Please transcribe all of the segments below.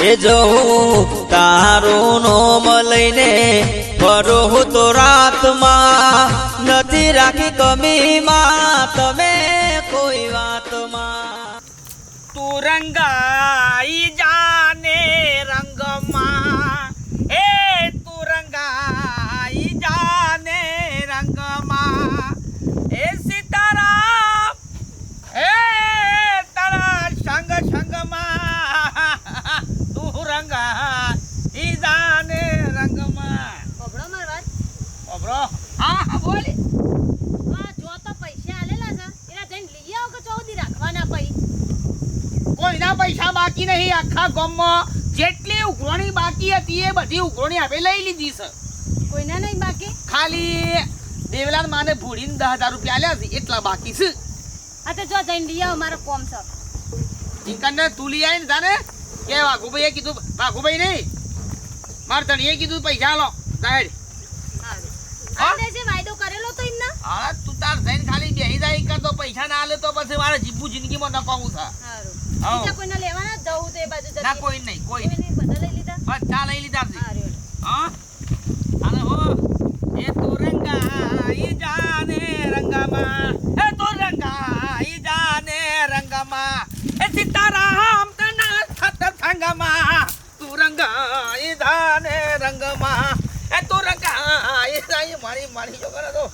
એ જો હું તારું નોમ લઈને ફરો હું તો રાતમાં નથી રાખી કમીમાં તમે કોઈ વાતમાં. તું રંગાઈ જાને રંગમાં. એ તું રંગાઈ જાને રંગમાં. એ સીતારામ એ તારા સંગ સંગમાં. તું રંગાઈ જાને રંગમાં. અભડો માર વાત. અબરો હા હા બોલે. હા જો તો પૈસા આલેલા છે. એના જઈને લઈ આવ કે ચોથી રાખવાના પૈ? કોઈના પૈસા બાકી નહીં આખા ગામમાં જેટલી ઉઘરોણી બાકી હતી એ બધી ઉઘરોણી હવે લઈ લીધી છે. કોઈના નહીં બાકી? ખાલી દેવલાલ માને ભૂડીને દસ હજાર રૂપિયા આલ્યા છે એટલા બાકી છે. આ તો જો જઈને લઈ આવ મારો કોમ છે. ચિકન ને તું લઈ આવીને જાને કે વાઘુભાઈએ કીધું વાઘુભાઈ નહીં. માર ધણીએ કીધું પૈસા લો સાહેબ વાયદો કરેલો તો એમના? હા તું તાર જઈને ખાલી બેહી જાય તો પૈસા ના લે તો પછી મારે જીભું જિંદગીમાં સારું. હાઉ. બીજા કોઈને લેવાના? જવું તો એ બાજુ ના કોઈ નહીં કોઈ નહીં બધા લઈ લીધા? બધા લઈ લીધા હા? હા હો. એ તો રંગાઈ જાને રંગામાં એ તો રંગાઈ જાને રંગામાં એ સીતારામ તના સત સંગમાં તું રંગાઈ જાને રંગમાં. એ તો રંગાઈ જાય મારી મારી જો કરે તો.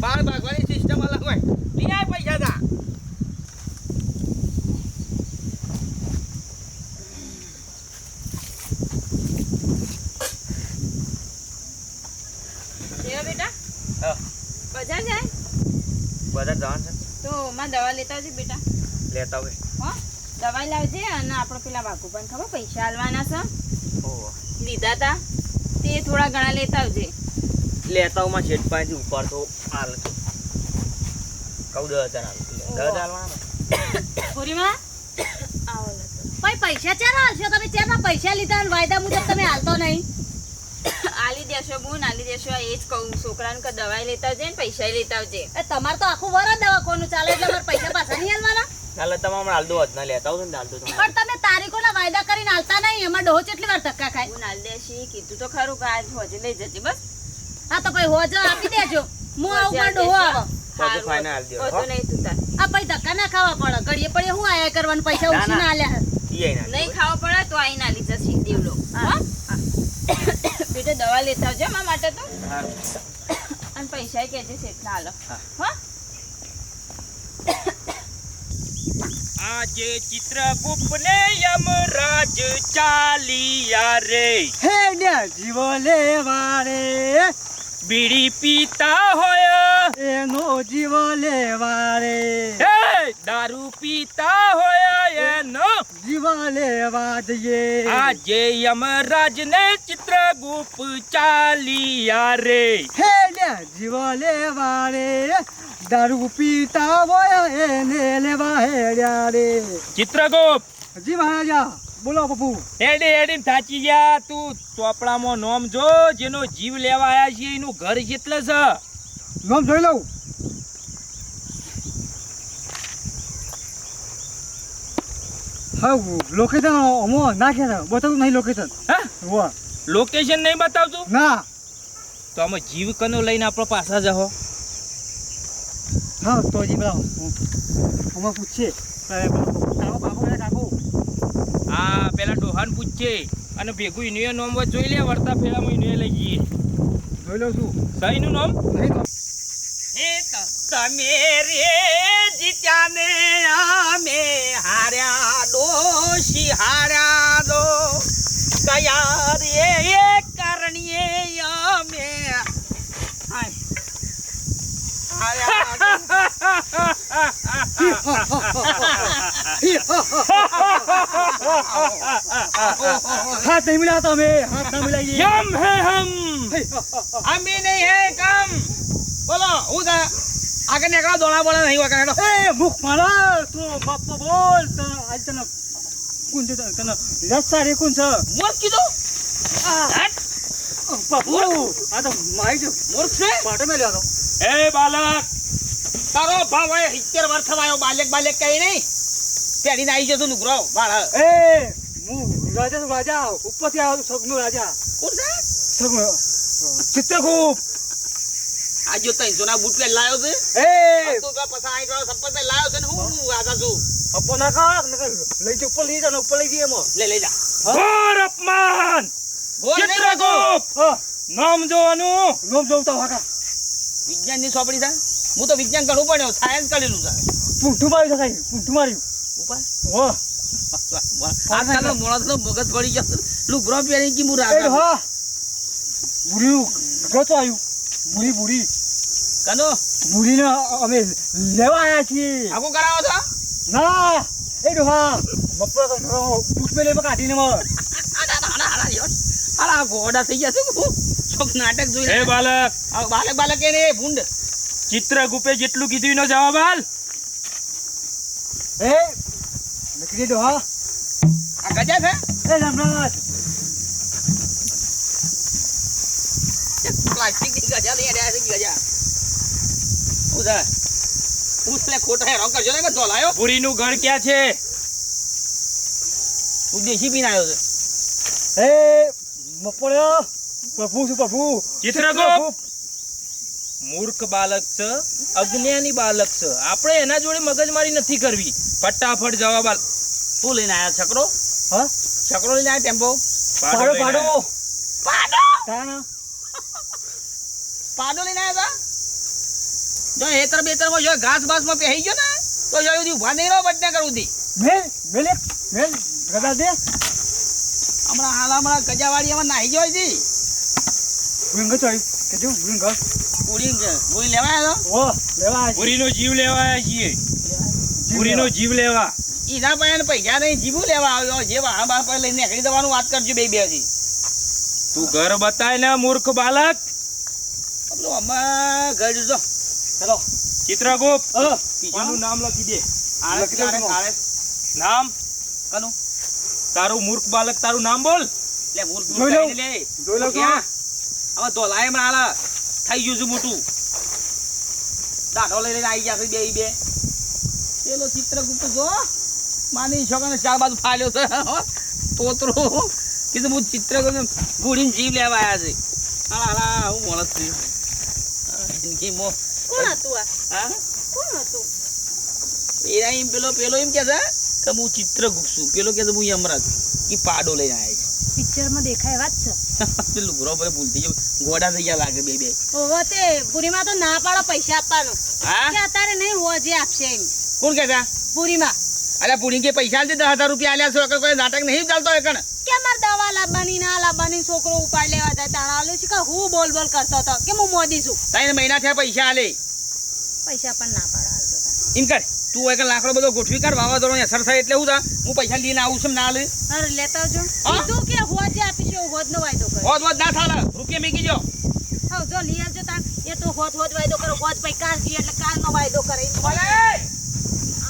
બાર ભાગવાની સિસ્ટમ અલગ હોય. લીયા આય પૈસા હા. બજાર જાય? બધા જવાનું છે. તો માં દવા લેતા આવજે બેટા. લેતા હોય હા દવા લાવજે અને આપણો પેલા બાકુ પણ ખબર પૈસા આલવાના છે. ઓહો લીધા તા. તે થોડા ઘણા લેતા આવજે. લેતા હું શેઠ પાસેથી ઉપાડતો હાલ કહું દસ હજાર હાલ. દસ હજાર ભાઈ પૈસા ચાર હાલશો? તમે ચારના પૈસા લીધા અને વાયદા મુજબ તમે હાલતો નહીં? આલી દેશો ગુણ આલી દેશો. એ જ કહું છોકરાને કે દવાઈ લેતા આવજે ને પૈસા લેતા આવજે. એ તમારે તો આખું વર દવાખાનું ચાલે એટલે મારે પૈસા પાછા નહીં હાલવાના? એટલે તમે હમણાં હાલ દો જ ના લેતા આવું ને હાલ દો તમે પણ તમે તારીખોના વાયદા કરીને હાલતા નહીં એમાં ડોહો કેટલી વાર ધક્કા ખાય? હું આલી દેશી કીધું તો ખરું કે આજ હોજે લઈ જજે બસ. હા તો ભાઈ હોજો આપી દેજો. હું આવું પણ ડોહો આવો. final આલી દેજો, હોતો નહીં તું તાર. આ પછી ધક્કા ના ખાવા પડે. ઘડીએ પડે હું આયા કરવાનું? પૈસા ના, ઉછીને ના. આલ્યા નહીં ખાવા પડે તો આઈને આલી જશે દેવલો. હા. બેટા દવા લેતા આવજો મારા માટે તો. હા. અને પૈસા કહેજે શેઠના ના હા. હા? આજે ચિત્રગુપ્ત ને યમરાજ ચાલિયા રે. હે જીવો લેવારે બીડી પીતા હોય. એનો જીવ લેવા રે દારૂ પીતા હોય એનો જીવ લેવા જઈએ. આજે યમરાજ ને ચિત્રગુપ્ત ચાલિયા રે. હે જીવ લેવા રે દારૂ પીતા હોય એને લેવા હેડ્યા રે. ચિત્રગુપ્ત જી મહારાજા. બોલો પપ્પુ એડી એડી થાચી ગયા તું. ચોપડામાં નોમ જો જેનો જીવ લેવા આવ્યા છે એનું ઘર કેટલે છે. નામ જોઈ લઉં. હા લોકેશન અમો નાખ્યા છે. બતાવું નહીં લોકેશન હા? લોકેશન નહીં બતાવતું? ના. તો અમે જીવ કનો લઈને આપણે પાછા જાઓ. હા તો જીવ અમે પૂછીએ. પેલા ડોહાન પૂછશે અને ભેગું ઇનુએ નોમ જોઈ લે વળતા ફેરામાં ઇનુએ લઈ જઈએ. જોઈ લઉં છું. સહીનું નામ? તમે રે જીત્યા ને અમે હાર્યા ડોશી હાર્યા દો. કયા રે કરણીએ અમે હાય. હાથ નહીં મિલા તમે હાથ ના મિલાઈએ યમ હે હમ અમે નહીં હે કમ બોલો હું થા આગળ નીકળો દોડા બોલા નહીં હેડો. એ મુખ મારા તું બાપા બોલ આજ તને છે તને રસ્તા રે કોણ છે મૂર્ખ કીધું. બાપુ આ તો મારી જો મૂર્ખ છે પાટે મેલ્યો હતો એ બાલક! તારો ભાવ હોય સિત્તેર વર્ષ થવાયો બાલક બાલક કઈ નહીં. પેઢીને આવી જતો નુકરો બાળક. એ હું રાજા છું રાજા. ઉપરથી આવ્યો છું સગનો રાજા. કોણ છે? સગનો ચિત્રગુપ્ત આ જો તઈ ના બૂટ પહેરી લાયો છે? એ! તો તો પછી આઈ ગયો સપ્પર પહેરી લાયો છે ને હું રાજા છું? અપો ના કા લઈ જો ઉપર લઈ જા ને ઉપર લઈ જઈએ મો લે લઈ જા. ઘોર અપમાન! ચિત્રકૂપ નામ જોવાનું. નોમ જોઉં તો હાકા વિજ્ઞાનની ચોપડી છે હું તો વિજ્ઞાન ઘણું ભણ્યો સાયન્સ કરેલું છે. પૂંઠું માર્યું છે પૂંઠું માર્યું. ઉપર હો. આજકાલનો માણસનો મગજ પડી ગયો. લુગરો પહેરી કે હું છું. હા. બુરી ગતો આવ્યું. બુરી બુરી કનો? બુરીને અમે લેવા આવ્યા છીએ. આગો કરાવો છો ના એ ડોહા બપોર કાઢીને મર યો. આડા, ગોડા થઈ ગયા હું. છોક નાટક જોઈ હે બાલક. આ બાલક બાલક એ રે ભૂંડ ગુપે જેટલું કીધું એનો જવાબ હાલ. એ નકરી ડોહા આ ગજા છે? એ રામરાજ. પ્લાસ્ટિકની ગજા લઈ રહ્યા છે ગજા. હું ખોટા હેરાન કરજો ને કે ધોલાયો પુરીનું ઘર ક્યાં છે? હું દેશી પીને આવ્યો છે. એ મપડ્યો પ્રભુ છું પ્રભુ ચિત્રગુપ્ત! મૂર્ખ બાલક છે અજ્ઞાની બાલક છે. આપણે એના જોડે મગજમારી નથી કરવી. ફટાફટ જવાબ આલ. તું લઈને આયા છકરો હા? છકરો લઈને આયા ટેમ્પો? પાડો લઈને પાડો! પાડો! પાડો! લઈને આયા તા? જો એતર બેતરમાં જો ઘાસ બાસમાં પહેરી ગયો ને તો જો નહીં રહો બટને કરું દી. મેલ મેલ મેલ ગદા દે. હમણાં હાલ હમણાં ગજાવાડી એમાં નાહી જોઈ હતી ભૂંગ ચોઈ કે જો ભૂંગ પૂરી પૂરી લેવા આવ્યો ઓ લેવા આવી જીવ લેવાય છીએ પુરીનો જીવ લેવા. ઈના પાસે પૈસા નહીં જીવું લેવા આવ્યો. જે વાહ બાહ પર લઈને નીકળી દેવાનું વાત કરજો બે બેથી તું ઘર બતાય ને મૂર્ખ બાલક પેલું અમા ઘર જો ચલો. ચિત્રગુપ્ત. આનું નામ લખી દે. નામ? કનું? તારું મૂર્ખ બાલક તારું નામ બોલ. લે મૂર્ખ જોઈ લે. જોઈ લો ક્યાં આમાં ધોલાય હમણાં આલા થઈ ગયું છે મોટું. દાઢો લઈ લઈને આવી ગયા છે બે બે. પેલો ચિત્રગુપ્ત જો માની છોકરાને ચાર બાજુ ફાલ્યો છે. તોતરો. કીધું હું ચિત્રગુપ્ત ગુડીને જીવ લેવા આવ્યા છે. હાલા હાલા હું મોણસ છું જિંદગી મો કોણ હતું આ? હા? કોણ હતું? એના એમ પેલો પેલો એમ કે છે કે હું ચિત્રગુપ્ત છું પેલો કે છે હું યમરાજ. એ પાડો લઈને આવ્યા પિક્ચરમાં દેખાય વાત છે. છે પેલું ઘરો પર ભૂલતી જો ગોડા થઈ ગયા લાગે બે બે. ઓહો તે પુરીમાં તો ના પાડો પૈસા આપવાનો. હા? કે અત્યારે નહીં હો જે આપશે એમ. કોણ કહેતા પુરીમાં. અરે પુરી કે પૈસા દે દસ હજાર રૂપિયા આલ્યા છો કોઈ નાટક નહીં ચાલતો એ કણ. કે મારે દવા લાવવાની ના લાવવાની છોકરો ઉપાડ લેવા જાય તારા આલું છે કે હું બોલ બોલ કરતો હતો? કે હું મોદી છું? ત્રણ મહિના થયા પૈસા આલે. પૈસા પણ ના પાડો આલતો. એમ કર. તું એક લાકડો બધો ગોઠવી કર વાવાઝોડો અસર થાય એટલે હું થા હું પૈસા લઈને આવું છું ના લે. અરે લેતા આવજો? કીધું કે હોજ જે છે હોજ નો વાયદો કર. હોજ હોજ ના થાલે. રૂપિયા મેકી જો હા જો લઈ આવજો તાર. એ તો હોજ હોજ વાયદો કરો. હોજ પૈ કાલ જી એટલે કાલ નો વાયદો કરે. ભલે.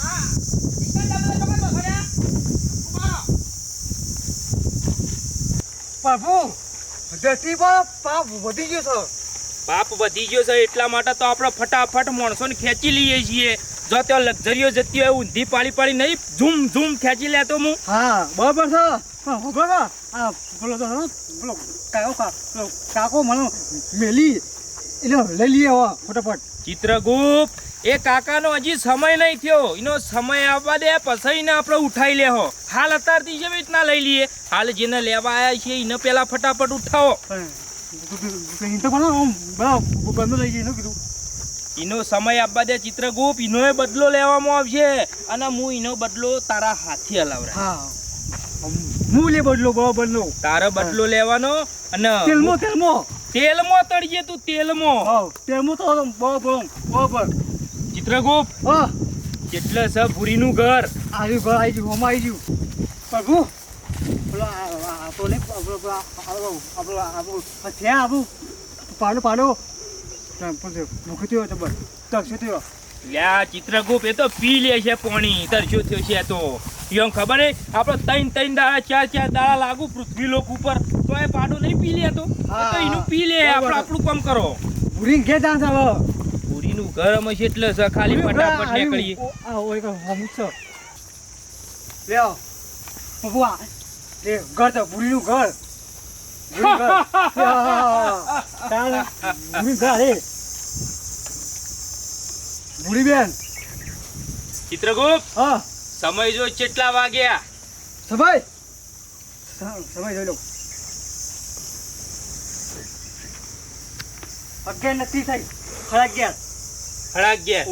હા પ્રભુ ધરતી પાપ વધી ગયો છે. પાપ વધી ગયો છે એટલા માટે તો આપણે ફટાફટ માણસોને ખેંચી લઈએ છીએ. જો ત્યાં લક્ઝરીઓ જતી હોય ઊંધી પાડી પાડી નહીં ઝૂમ ઝૂમ ખેંચી લેતો હું. હા બરાબર છે. આ તો કાકો કાકો મને મેલી. એટલે લઈ લઈએ હવે ફટાફટ. ચિત્રગુપ્ત એ કાકાનો હજી સમય નહીં થયો. એનો સમય આવવા દે પછી એને આપણે ઉઠાઈ લેહો હાલ અત્યારથી જેવી રીતના લઈ લઈએ. હાલ જેને લેવા આવ્યા છે એને પેલા ફટાફટ ઉઠાવો. બંધ લઈ જઈને કીધું. એનો સમય આપવા દે ચિત્રગુપ્ત એનો બદલો લેવામાં આવશે અને હું એનો બદલો તારા હાથે હલાવરા હા હું લે બદલો બહુ બદલો તારો બદલો લેવાનો અને તેલમો તેલમો તેલમો તળીએ તું તેલમો તેલમો તો બરાબર બરાબર ચિત્રગુપ્ત હા જેટલે છે ભૂરીનું ઘર આવ્યું ઘર આવી ગયું હમણાં આવી ગયું પ્રભુ આપણો આપણું પાડો પાડો થયો જબર તરસ્યો થયો યા ચિત્રગુપ્ત એ તો પી લે છે પોણી. તરસ્યો થયો છે તો? યો ખબર હે? આપણે ત્રણ ત્રણ દાડા ચાર ચાર દાડા લાગુ પૃથ્વી લોક ઉપર. તો એ પાડો નહીં પી લે તો. એનું પી લે. આપણે આપણું કામ કરો. ભૂરી છે ભૂરીનું ઘર અમે એટલે ખાલી ફટાફટ. નીકળીએ. આ હમું છે. લ્યો. ઘર તો ભૂરીનું ઘર. બેન ચિત્રગુપ્ત હા. સમય જો કેટલા વાગ્યા? સમય? સમય જોઈ લો. અગિયાર નથી થઈ. સાડા અગિયાર સાડા અગિયાર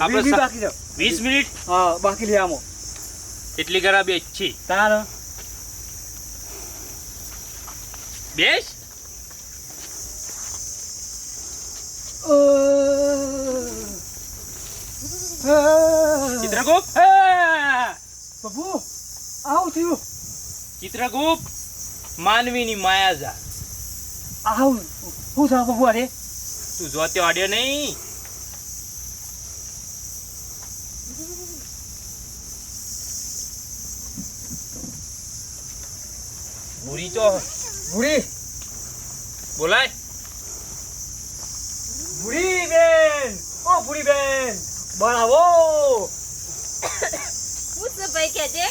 આપણે બાકી વીસ મિનિટ? હા બાકી લે આમો. એટલી ઘરા બેસ છી? તાર બેસ ચિત્રગુપ્ત બાબુ આવું થયું ચિત્રગુપ્ત માનવીની માયા જા આવું શું થયું બાબુ અરે તું જોતે અડ્યો નહીં બુરી તો ભૂરી. બોલાય. ભૂરી બેન. ઓ ભૂરી બેન. બરાવો હું શું ભાઈ કહેજે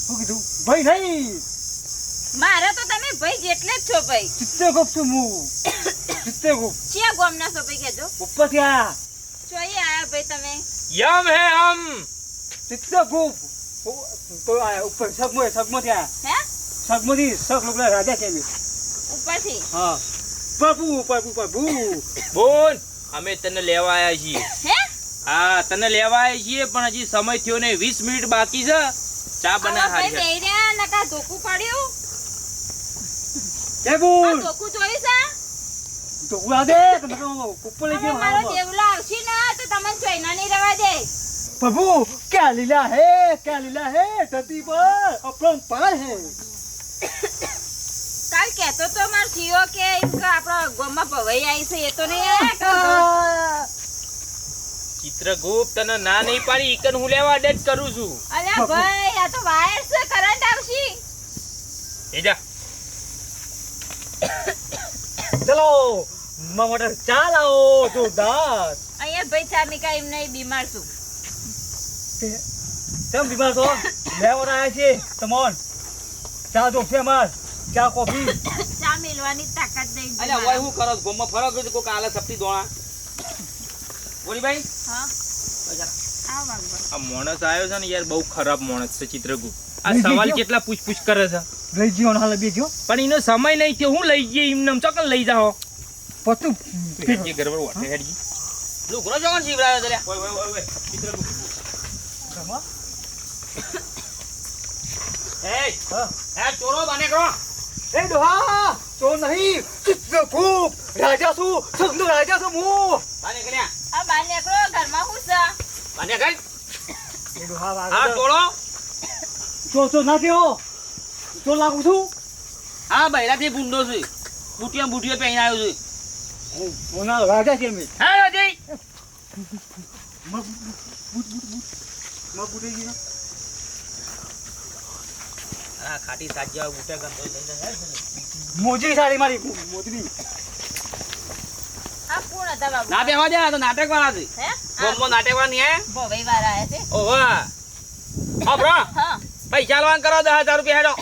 શું કીધું ભાઈ નહીં. મારે તો તમે ભાઈ જેટલે જ છો ભાઈ. ચિત્તે ગોપ છું હું. ચિત્તે ગુપ ક્યાં ગોમના છો ભાઈ કેજો ઉપર ત્યાં જોઈએ આયા ભાઈ તમે. યમ હે હમ. ચિત્તે ગુપ તો ઉપર સગમો સગમો ત્યાં હે? સગમોથી સગ લોકો રાજા છે ઉપરથી? હા. પ્રભુ પ્રભુ પ્રભુ બોલ અમે તને લેવા આવ્યા છીએ. હે? હા તને લેવા આવ્યા છીએ પણ હજી સમય થયો ને વીસ મિનિટ બાકી છે. ચા બના હારી બેહી રહ્યા નકા ધોકું પડ્યું? જય બોલ. ધોકું જોયું છે? તો ઉડા દે તમે તો લઈ ગયો મારો હા આવશે ને તો તમને ચોઈના નહીં રવા દે. પ્રભુ ક્યાં લીલા હે ક્યાં લીલા હે ધરતી પર અપરમ પાર હે. કાલ કહેતો તો માર થયો કે એમ કે આપણા ગોમાં ભવાઈ આવી છે એ તો નહીં ચિત્રગુપ્ત તને ના નહીં પાડી ઈકન હું લેવા અડે જ કરું છું. અલ્યા ભાઈ આ તો વાયર છે કરંટ આવશી. એ જા. ચલો મા મોટર ચા લાવો જોરદાર. અહીંયા ભાઈ ચા મીકા એમ નહીં બીમાર છું. તેમ બીમાર તો લેવા આવ્યા છે તમોન ચા જો છે માર ચા કોફી? ચા મેલવાની તાકાત નહીં અલ્યા ઓય હું કરો ગોમમાં ફરો કે કોક આલે સપટી દોણા. બોલી ભાઈ હા આ માણસ આવ્યો છે ને યાર બહુ ખરાબ માણસ છે ચિત્રગુ આ સવાલ. કેટલા પૂછપૂછ કરે છે? લઈ ગયો હાલ બે ગયો પણ એનો સમય નહીં થયો. હું લઈ જઈએ એમને. ચોકન લઈ જાઓ. પતું. ગરબડ વાટે હેડજી. લુકરો જોન શીવરાયો ઓય ઓય ઓય ઓય. હા. ચોરો બને કરો એ ડોહા તો નહીં. ચિત્રકૂપ રાજા છું સગનો રાજા છું હું. બને આ બાર કરો ઘરમાં હું છે? બને કર એ ડોહા આ ચોરો. ના કેવો તો લાગુ છું? હા બૈરાથી ભૂંડો છે. બુટિયા બુટિયા પહેરીને આવ્યો છે. રાજા છે મેં હા રાજી. બુટ બુટ બુટ. મગ બુટે ગયો આ ખાટી સાજ્યા બુટા ગંધો લઈને જાય છે ને. મોજી સારી મારી. મોજરી આ કોણ હતા બાબુ? ના બેવા દે આ તો નાટક વાળા છે. હે? નાટક વાળા નહીં હે? વાળા આયા છે. ઓહો. હા બ્રો. હા. પૈસા લવાન કરો દસ હજાર રૂપિયા હેડો.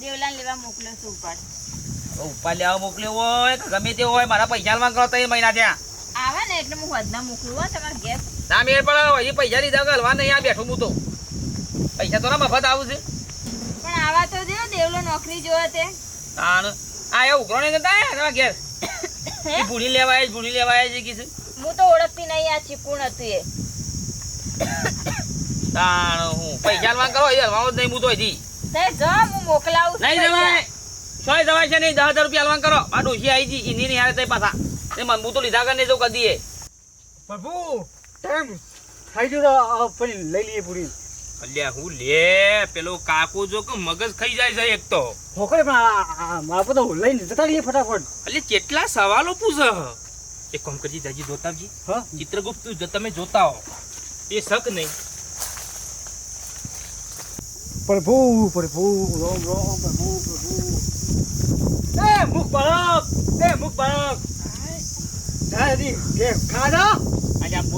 દેવલાને લેવા મોકલ્યો છું ઉપર ઉપર લેવા મોકલ્યો હોય ગમે તે હોય મારા પૈસા લવાન કરો ત્રણ મહિના ત્યાં આવે ને એટલે હું વધના મોકલું તમારે ઘેર ના મેળ પડે એ પૈસા લીધા કે હલવા નહીં આ બેઠો હું તો. પૈસા તો ના મફત આવું છે. પણ આવા તો જો દેવલો નોકરી જોવે તે. આ એ ઉઘરો નહીં જતા હે તમારા ઘેર? એ ભૂણી લેવાય ભૂણી લેવા છે કીધું હું તો ઓળખતી નહીં આ ચીકુણ હતું એ. તાણ હું. પૈસા લવાન કરો એ હલવાનું જ નહીં હું તો હજી. તે જો હું મોકલાવું છું નહીં જવાય. સોય જવાય છે નહીં દસ હજાર રૂપિયા હલવાન કરો. આ ડોશી આવી જી એની નહીં હારે તઈ પાછા. એ મનબુ તો લીધા કરીને જો તો કદી એ. પ્રભુ ટાઈમ ખાઈ ગયો પેલી લઈ લઈએ પૂરી. અલ્યા હું લે પેલો કાકો જો કે મગજ ખાઈ જાય છે એક તો. હોકરે પણ આ- આ મારા બધા લઈને જતા રહીએ ફટાફટ. એટલે કેટલા સવાલો પૂછે એક કામ કરજી જાજી જોતાવજી હા? ચિત્રગુપ્ત તું જ- તમે જોતા હો. એ શક નહીં. પ્રભુ પ્રભુ રોમ રોમ પ્રભુ પ્રભુ. એ મુખ બાળક એ મુખ બાળક. દાદી કે ખાના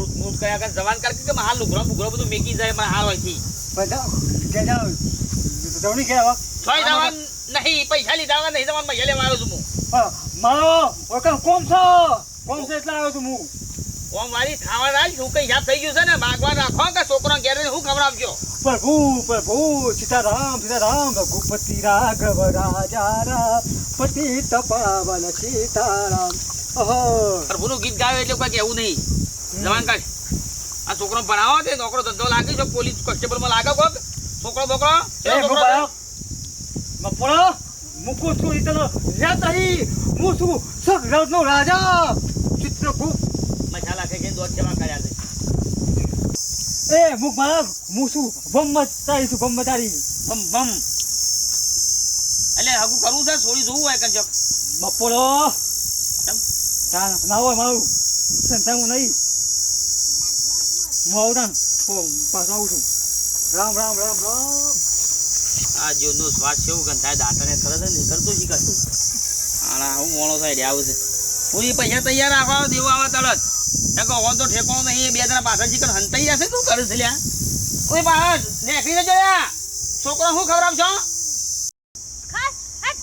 આજે આ મૂર્ખ મૂર્ખ કયા કયા જવાન કર કે હાલ લુગડો બુગડો બધું મેકી જાય મારા હાલ હોયથી બધા કે જાવ દવણી કે આવા છોય જવાન નહીં પૈસા લીધા નહીં જવાન પૈસા લેવા આવ્યો છું હું. મારો ઓકન કોમ છો? કોમ છે એટલે આવ્યો છું હું. ઓમ મારી ખાવા રાખ શું કઈ હિસાબ થઈ ગયું છે ને? માગવા રાખો કે છોકરો ઘેર હું ખવડાવજો? પ્રભુ પ્રભુ સીતારામ સીતારામ રઘુપતિ રાઘવ રાજા રામ પતિ તપાવન સીતારામ. ઓહો પ્રભુનું ગીત ગાવે એટલે કોઈ કહેવું નહીં. જવાન કાઢ. આ છોકરો ભણાવો છે નોકરો ધંધો લાગે છે પોલીસ કોન્સ્ટેબલમાં લાગે કોક? છોકરો બોકરો? બપોરો મપડો છું ઇતનો રહી હું છું સગરનો રાજા. ચિત્રગુપ્ત મજા લાગે કે દોડ જમા કર્યા છે. એ મુક મારા હું છું બ્રહ્મચારી છું બ્રહ્મચારી. બમ બમ એટલે હગું કરવું છે છોડી જોવું હોય કંજક બપોરો? ના હોય મારું. સંતાવું નહીં. આવું તાન છું રામ રામ રામ રામ આ જીવનો શ્વાસ કેવું ગંધાય દાંતને તરત છે નીકળતો શી કરતું આના હું મોણો રે આવું છે. હું એ પૈસા તૈયાર રાખવા દેવો આવા તરત. એ કહો, ઓન તો ઠેકો નહીં બે જણા પાછળ શીખર હંતાઈ જશે તું કરે છે, લ્યા? કોઈ બહાર નેકળી ને જોયા છોકરો હું ખબર ખાસ, હટ.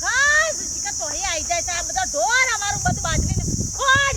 ખાસ. ચીકા તોહી આઈ જાય આ બધા ઢોર અમારું બધું બાજરીને ખોડ.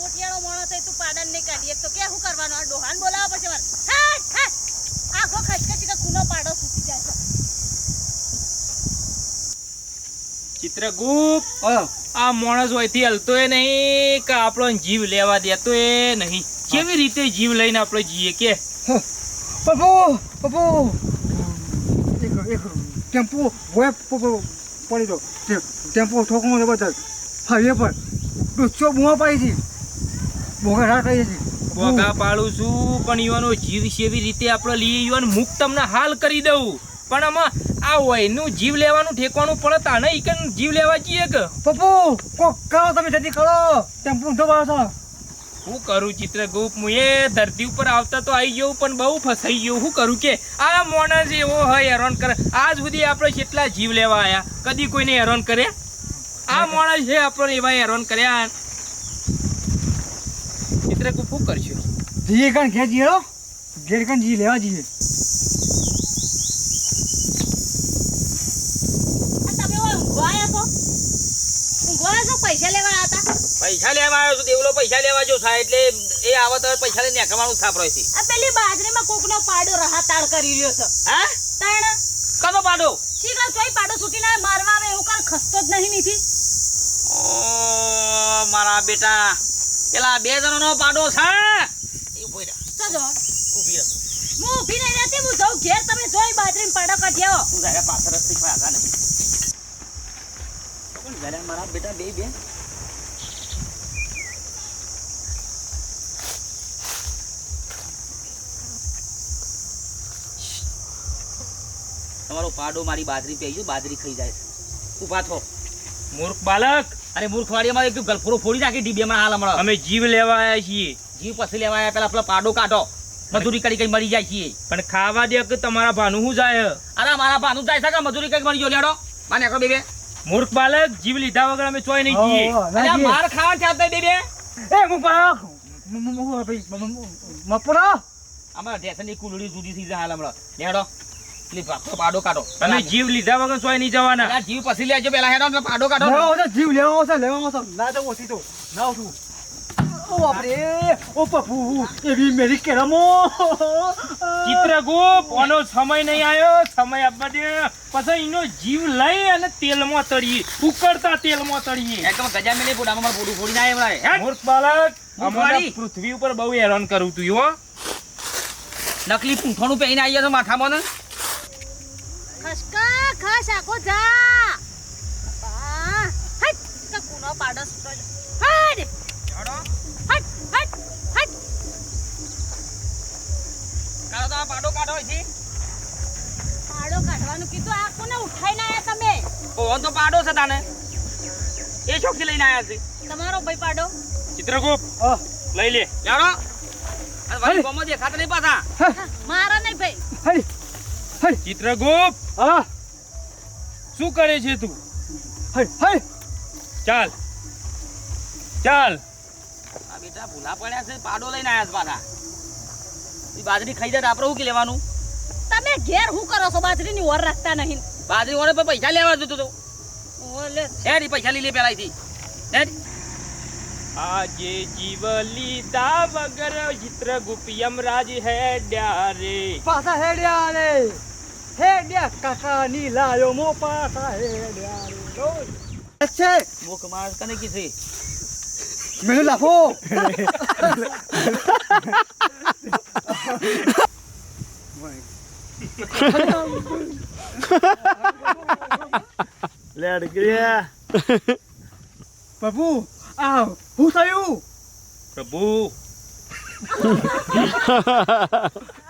મોટિયાળો માણસ તું પાડન નહીં કાઢીએ તો કે શું કરવાનું? આ ડોહાન બોલાવો પછી મારે. હટ હટ આખો ખચકચી કે ખૂનો પાડો સૂકી જાય છે. ચિત્રગુપ્ત આ માણસ હોયથી એ નહીં કે આપણો જીવ લેવા દેતોય નહીં. કેવી રીતે જીવ લઈને આપણે જઈએ કે? પ્રભુ પ્રભુ એક એક ટેમ્પો ભોય પડી દો ટેમ્પો ઠોકમાં બધા. હાઈવે પર. દોસ્તો બુઆ પાડી છે. બોગા છે. બોગા પાડું છું પણ ઈવાનો જીવ સેવી રીતે આપણે લઈએ યુવાન મુક તમને હાલ કરી દઉં. પણ આમાં આ વયનું જીવ લેવાનું ઠેકવાનું પડે તાને ઈકન જીવ લેવા જઈએ કે? પપ્પુ કોક કરો તમે જલ્દી કરો. ટેમ્પો ઊંધો પાડો છો. હું કરું ચિત્રગુપ્ત હું એ ધરતી ઉપર આવતા તો આવી ગયું પણ બહુ ફસાઈ ગયું. હું કરું કે આ માણસ એવો હોય હેરાન કરે. આજ સુધી આપણે કેટલા જીવ લેવા આવ્યા કદી કોઈને હેરાન કરે આ માણસ છે આપણને એવા હેરાન કર્યા ચિત્રગુપ્ત શું કરશું જઈએ કણ ઘેર હો. ઘેર કણ જી લેવા જઈએ પૈસા લેવા આવ્યા પૈસા લેવા આવ્યો છું દેવલો પૈસા લેવા જો થાય એટલે એ આવે તો પૈસા લઈને કમાણું થાપ રહ્યો છે. આ પેલી બાજરીમાં કોકનો પાડો રહાતાળ કરી રહ્યો છે. હા? તાણ? કનો પાડો? શીખર ચોય પાડો છૂટી ના મારવા આવે એવું કાલ ખસતો જ નહીં નીથી ઓ મારા બેટા. પેલા બે જણાનો પાડો છે. એ ઊભો રહે, સજો હું ઊભી નહીં રહેતી હું જાઉં ઘેર તમે જોઈ બાજરીમાં પાડો કાઢ્યો. તું જાણે પાછળ નહીં. મારા બેટા બે બે તમારો પાડો મારી બાજરી પી ગયું બાજરી ખાઈ જાય છે. ઊભા થો. મૂર્ખ બાલક અરે મૂર્ખવાડીમાં એક ગલફોરો ફોડી નાખી ડીબીમાં હાલ હમણાં અમે જીવ લેવા આવ્યા છીએ જીવ પછી લેવા આવ્યા પેલા પેલા પાડો કાઢો મજૂરી કરી કઈ મરી જાય છીએ પણ ખાવા દે કે તમારા ભાનું શું જાય અરે મારા ભાનું જાય છે કે મજૂરી કઈ મરી ગયો લેડો માને એકડો બે બે મૂર્ખ બાલક જીવ લીધા વગર અમે ચોય નહીં છીએ અરે. માર ખાવા છે બે બેબે એ હું પાડો મપડો અમારા ઢેસણની કુલડી જુદી થઈ જાય હાલ હમણાં લેડો પાડો કાઢો. જીવ લીધા વગર ચોય નહીં જવાના. જીવ પછી લેજો પેલા હેડો પાડો કાઢો લેવા આવશે જીવ લેવા આવશે લેવા આવશે ના તો ઓછી તો. ના આવશું ઓ બાપરે ઓ પપ્પુ એવી મેરી કેરમો. ચિત્રગુપ્ત ઓનો સમય નહીં આવ્યો સમય આપવા દે. પછી એનો જીવ લઈ અને તેલમાં તળીએ. ઉકળતા તેલમાં તળીએ. એકદમ ગજા મેલે મારું ફોડી ના મૂર્ખ. પૃથ્વી ઉપર બહુ હેરાન કરું તું હો. નકલી પૂંઠોનું પહેરીને આવી તો માથામાં ને? ખસ આખો જા. હટ. પાડો છૂટો હટ! હટ, હટ, હટ. કાઢો તો પાડો કાઢો અહીંથી. પાડો કાઢવાનું કીધું. આ કોને ઉઠાઈને આયા તમે? ઓહો તો પાડો છે તાને. એ શોખથી લઈને આયા છે. તમારો ભાઈ પાડો. ચિત્રગુપ્ત હા. લઈ લે. જાણો અને વળી ગોમો દેખાતા નહીં પાછા. મારા નહીં ભાઈ. ચિત્રગુપ્ત. હા. શું કરે છે તું? ચાલ. ચાલ. આ બેટા ભૂલા પડ્યા છે પાડો લઈને આયા છે પાછા. ઈ બાજરી ખાઈ જાય તો આપણે શું કે લેવાનું? તમે ઘેર શું કરો છો? બાજરીની ઓર રાખતા નહીં. બાજરી ઓને પર પૈસા લેવા જતો તો. ઓલે. હેડ પૈસા લઈ લે પેલા અહીંથી હેડ. આજે જીવ લીધા વગર ચિત્રગુપ્ત યમરાજ હેડ્યા રે પાછા હેડ્યા રે હેડ્યા કાકાની લાયો મો પાછા હેડ્યા રે. ડોલ. છે. મુખ માણસ કને કીધી? મેળો લાફો પ્રભુ આ હું થયું? પ્રભુ.